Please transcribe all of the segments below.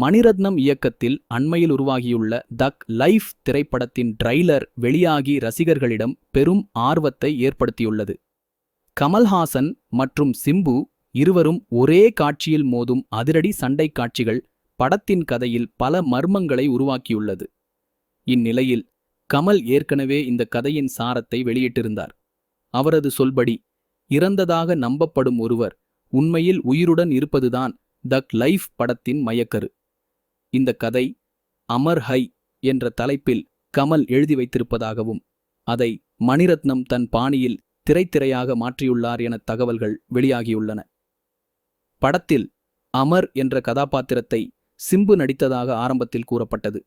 மணிரத்னம் இயக்கத்தில் அண்மையில் உருவாகியுள்ள தக் லைஃப் திரைப்படத்தின் ட்ரைலர் வெளியாகி ரசிகர்களிடம் பெரும் ஆர்வத்தை ஏற்படுத்தியுள்ளது. கமல்ஹாசன் மற்றும் சிம்பு இருவரும் ஒரே காட்சியில் மோதும் அதிரடி சண்டைக் காட்சிகள் படத்தின் கதையில் பல மர்மங்களை உருவாக்கியுள்ளது. இந்நிலையில் கமல் ஏற்கனவே இந்த கதையின் சாரத்தை வெளியிட்டிருந்தார். அவரது சொல்படி இறந்ததாக நம்பப்படும் ஒருவர் உண்மையில் உயிருடன் இருப்பதுதான் தக் லைஃப் படத்தின் மையக்கரு. இந்த கதை அமர் ஹை என்ற தலைப்பில் கமல் எழுதி வைத்திருப்பதாகவும் அதை மணிரத்னம் தன் பாணியில் திரைத்திரையாக மாற்றியுள்ளார் என தகவல்கள் வெளியாகியுள்ளன. படத்தில் அமர் என்ற கதாபாத்திரத்தை சிம்பு நடித்ததாக ஆரம்பத்தில் கூறப்பட்டது.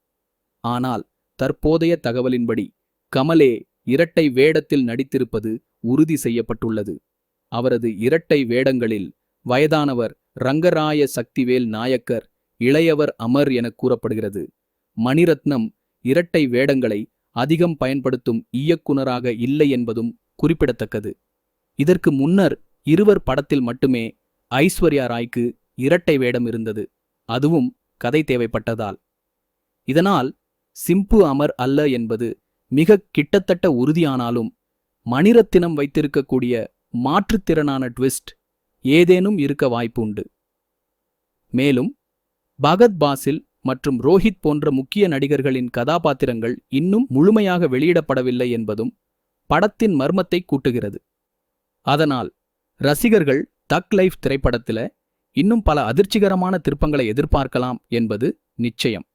ஆனால் தற்போதைய தகவலின்படி கமலே இரட்டை வேடத்தில் நடித்திருப்பது உறுதி செய்யப்பட்டுள்ளது. அவரது இரட்டை வேடங்களில் வயதானவர் ரங்கராய சக்திவேல் நாயக்கர் இளையவர் அமர் என கூறப்படுகிறது. மணிரத்னம் இரட்டை வேடங்களை அதிகம் பயன்படுத்தும் இயக்குனராக இல்லை என்பதும் குறிப்பிடத்தக்கது. இதற்கு முன்னர் இருவர் படத்தில் மட்டுமே ஐஸ்வர்யா ராய்க்கு இரட்டை வேடம் இருந்தது. அதுவும் கதை தேவைப்பட்டதால். இதனால் சிம்பு அமர் அல்ல என்பது மிக கிட்டத்தட்ட உறுதியானாலும் மணிரத்தினம் வைத்திருக்கக்கூடிய மாற்றுத்திறனான ட்விஸ்ட் ஏதேனும் இருக்க வாய்ப்பு உண்டு மேலும் பகத் பாசில் மற்றும் ரோஹித் போன்ற முக்கிய நடிகர்களின் கதாபாத்திரங்கள் இன்னும் முழுமையாக வெளியிடப்படவில்லை என்பதும் படத்தின் மர்மத்தை கூட்டுகிறது. அதனால் ரசிகர்கள் தக் லைஃப் திரைப்படத்தில் இன்னும் பல அதிர்ச்சிகரமான திருப்பங்களை எதிர்பார்க்கலாம் என்பது நிச்சயம்.